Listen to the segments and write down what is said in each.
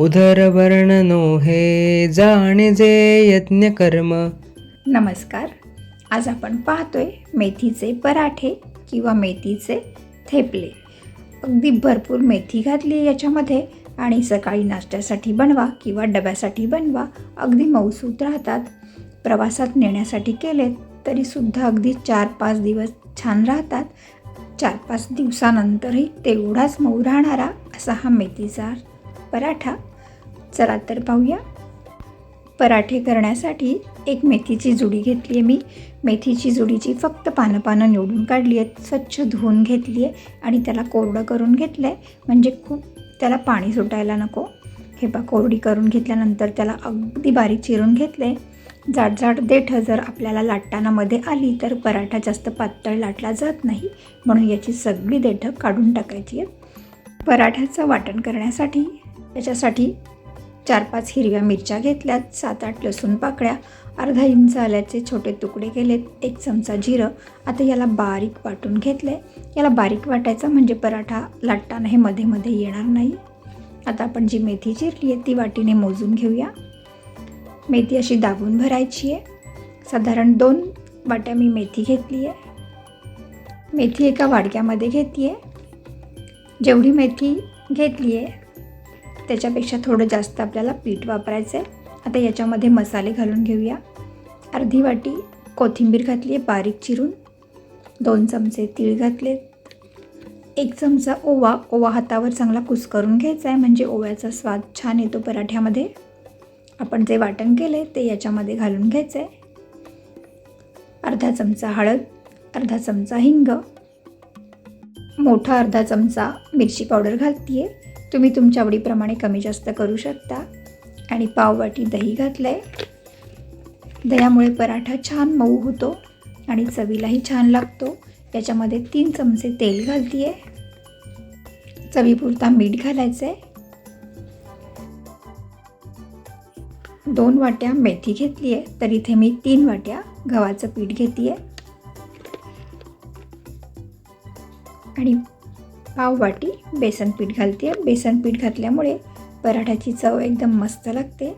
उदरवर्णनो हे जाणे जे यज्ञकर्म नमस्कार. आज आपण पाहतोय मेथीचे पराठे किंवा मेथीचे थेपले. अगदी भरपूर मेथी घातली याच्यामध्ये आणि सकाळी नाश्त्यासाठी बनवा किंवा डब्यासाठी बनवा अगदी मऊसूत राहतात. प्रवासात नेण्यासाठी केलेत तरीसुद्धा अगदी चार पाच दिवस छान राहतात. चार पाच दिवसानंतरही तेवढाच मऊ राहणारा असा हा मेथीचा पराठा. चला तर पाहूया. पराठे करण्यासाठी एक मेथीची जुडी घेतली आहे मी. मेथीची जुडीची फक्त पानं पानं निवडून काढली आहेत स्वच्छ धुवून घेतली आहे आणि त्याला कोरडं करून घेतलं आहे म्हणजे खूप त्याला पाणी सुटायला नको. हे बा कोरडी करून घेतल्यानंतर त्याला अगदी बारीक चिरून घेतले जाड जाड देठं जर आपल्याला लाटतानामध्ये आली तर पराठा जास्त पातळ लाटला जात नाही. म्हणून याची सगळी देठं काढून टाकायची आहेत. पराठ्याचं वाटण करण्यासाठी त्याच्यासाठी चार पाच हिरव्या मिरच्या घेतल्यात सात आठ लसूण पाकळ्या अर्धा इंच आल्याचे छोटे तुकडे केलेत एक चमचा जिरं. आता याला बारीक वाटून घेतले याला बारीक वाटायचं म्हणजे पराठा लाटताना हे मध्ये मध्ये येणार नाही. आता आपण जी मेथी चिरली आहे ती वाटीने मोजून घेऊया. मेथी अशी दाबून भरायची आहे. साधारण दोन वाट्या मी मेथी घेतली आहे. मेथी एका वाडक्यामध्ये घेतली आहे. जेवढी मेथी घेतली आहे त्याच्यापेक्षा थोडं जास्त आपल्याला पीठ वापरायचं आहे. आता याच्यामध्ये मसाले घालून घेऊया. अर्धी वाटी कोथिंबीर घातली आहे बारीक चिरून. दोन चमचे तीळ घातलेत. एक चमचा ओवा. ओवा हातावर चांगला कुस्करून घ्यायचा आहे म्हणजे ओव्याचा स्वाद छान येतो पराठ्यामध्ये. आपण जे वाटण केले ते याच्यामध्ये घालून घ्यायचं आहे अर्धा चमचा हळद अर्धा चमचा हिंग. मोठा अर्धा चमचा मिरची पावडर घालते आहे तुम्ही तुमच्या आवडीप्रमाणे कमी जास्त करू शकता. आणि पाववाटी दही घातलं आहे दह्यामुळे पराठा छान मऊ होतो आणि चवीलाही छान लागतो. याच्यामध्ये तीन चमचे तेल घालते आहे चवीपुरता मीठ घालायचं आहे दोन वाट्या मेथी घेतली आहे तर इथे मी तीन वाट्या गव्हाचं पीठ घेते आहे आणि पाव वाटी बेसन पीठ घालते. आहे बेसन पीठ घातल्यामुळे पराठ्याची चव एकदम मस्त लागते.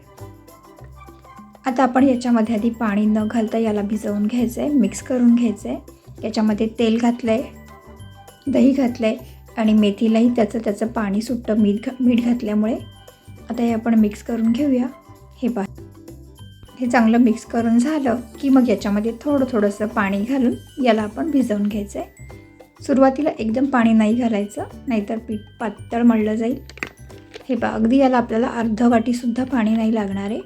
आता आपण याच्यामध्ये आधी पाणी न घालता याला भिजवून घ्यायचं आहे मिक्स करून घ्यायचं आहे याच्यामध्ये तेल घातलं आहे दही घातलं आहे आणि मेथीलाही त्याचं त्याचं पाणी सुट्टं मीठ घा मीठ घातल्यामुळे आता हे आपण मिक्स करून घेऊया. हे पा हे चांगलं मिक्स करून झालं की मग याच्यामध्ये थोडं थोडंसं पाणी घालून याला आपण भिजवून घ्यायचं आहे सुरुवातीला एकदम पाणी नाही घालायचं नाहीतर पीठ पातळ मळलं जाईल. हे पा अगदी याला आपल्याला अर्ध वाटीसुद्धा पाणी नाही लागणार आहे.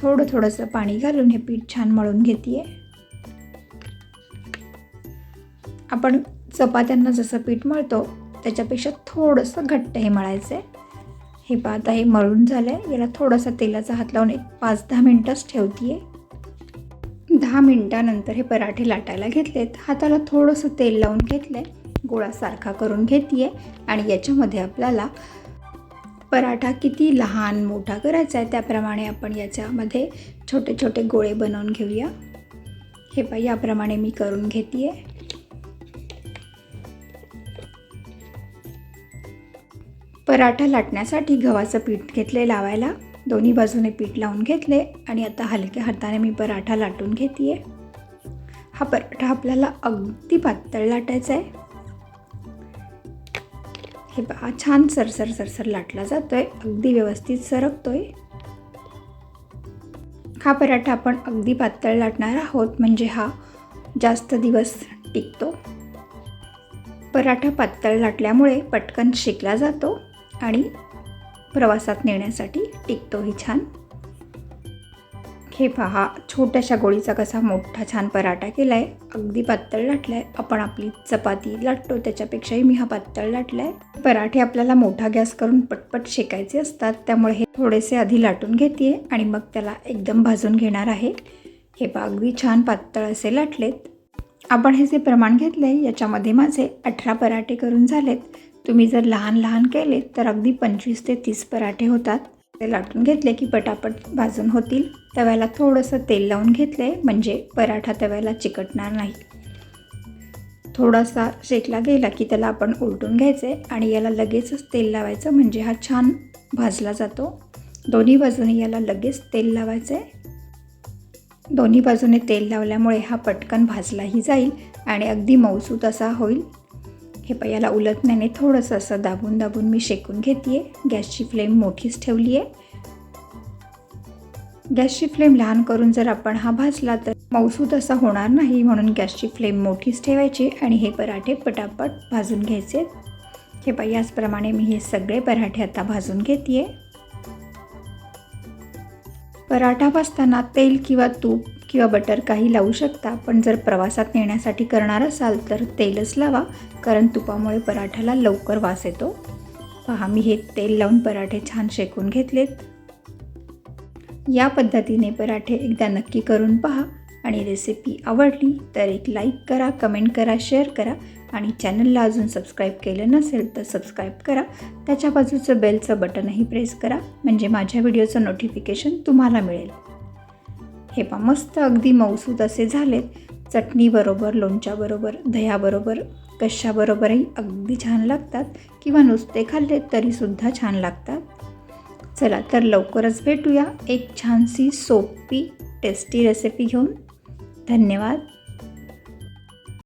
थोडं थोडंसं पाणी घालून हे पीठ छान मळून घेते आपण चपात्यांना जसं पीठ मळतो त्याच्यापेक्षा थोडंसं घट्ट हे मळायचं आहे हे पा आता हे मळून झालं आहे याला थोडासा तेलाचा हात लावून एक पाच दहा मिनटंच ठेवते आहे दहा मिनटानंतर हे पराठे लाटायला घेतलेत. हाताला थोडंसं तेल लावून घेतलं आहे गोळासारखा करून घेते आहे आणि याच्यामध्ये आपल्याला पराठा किती लहान मोठा करायचा आहे त्याप्रमाणे आपण याच्यामध्ये छोटे छोटे गोळे बनवून घेऊया. हे पा याप्रमाणे मी करून घेते आहे पराठा लाटण्यासाठी गव्हाचं पीठ घेतले लावायला. दोन्ही बाजूने पीठ लावून घेतले आणि आता हलक्या हाताने मी पराठा लाटून घेते हा पराठा आपल्याला अगदी पातळ लाटायचा आहे. हे पहा छान सरसर सरसर लाटला जातोय अगदी व्यवस्थित सरकतोय. हा पराठा आपण अगदी पातळ लाटणार आहोत म्हणजे हा जास्त दिवस टिकतो. पराठा पातळ लाटल्यामुळे पटकन शिकला जातो आणि प्रवासात नेण्यासाठी टिकतोही छान. हे पहा छोट्याशा गोळीचा कसा मोठा छान पराठा केला आहे अगदी पातळ लाटला आहे आपण आपली चपाती लाटतो त्याच्यापेक्षाही मी हा पातळ लाटला आहे पराठे आपल्याला मोठा गॅस करून पटपट शेकायचे असतात त्यामुळे हे थोडेसे आधी लाटून घेते आणि मग त्याला एकदम भाजून घेणार आहे. हे पहा अगदी छान पातळ असे लाटलेत. आपण हे जे प्रमाण घेतलं आहे याच्यामध्ये माझे अठरा पराठे करून झालेत. तुम्ही जर लहान लहान केले तर अगदी पंचवीस ते तीस पराठे होतात. ते लाटून घेतले की पटापट भाजून होतील. तव्याला थोडंसं तेल लावून घेतलं आहे म्हणजे पराठा तव्याला चिकटणार नाही. थोडासा शेकला गेला की त्याला आपण उलटून घ्यायचे आणि याला लगेचच तेल लावायचं म्हणजे हा छान भाजला जातो. दोन्ही बाजूने याला लगेच तेल लावायचे दोन्ही बाजूने तेल लावल्यामुळे हा पटकन भाजलाही जाईल आणि अगदी मऊसूत असा होईल. हे प याला उलटण्याने थोडंसं असं दाबून दाबून मी शेकून घेते गॅसची फ्लेम मोठीच ठेवली आहे गॅसची फ्लेम लहान करून जर आपण हा भाजला तर मौसूद असा होणार नाही म्हणून गॅसची फ्लेम मोठीच ठेवायची आणि हे पराठे पटापट भाजून घ्यायचे. हे पा याचप्रमाणे मी हे सगळे पराठे आता भाजून घेते पराठा भाजताना तेल किंवा तूप किंवा बटर काही लावू शकता पण जर प्रवासात नेण्यासाठी करणार असाल तर तेलच लावा कारण तुपामुळे पराठ्याला लवकर वास येतो. पहा मी हे तेल लावून पराठे छान शेकून घेतलेत. या पद्धतीने पराठे एकदा नक्की करून पहा. आणि रेसिपी आवडली तर एक लाईक करा कमेंट करा शेअर करा. आणि चॅनलला अजून सबस्क्राईब केलं नसेल तर सबस्क्राईब करा. त्याच्या बाजूचं बेलचं बटनही प्रेस करा. म्हणजे माझ्या व्हिडिओचं नोटिफिकेशन तुम्हाला मिळेल. हे पा मस्त अगदी मऊसूद असे झालेत. चटणीबरोबर लोणच्याबरोबर दह्याबरोबर कशाबरोबरही अगदी छान लागतात. किंवा नुसते खाल्ले तरीसुद्धा छान लागतात. चला तर लवकरच भेटूया एक छानशी सोपी टेस्टी रेसिपी घेऊन. धन्यवाद.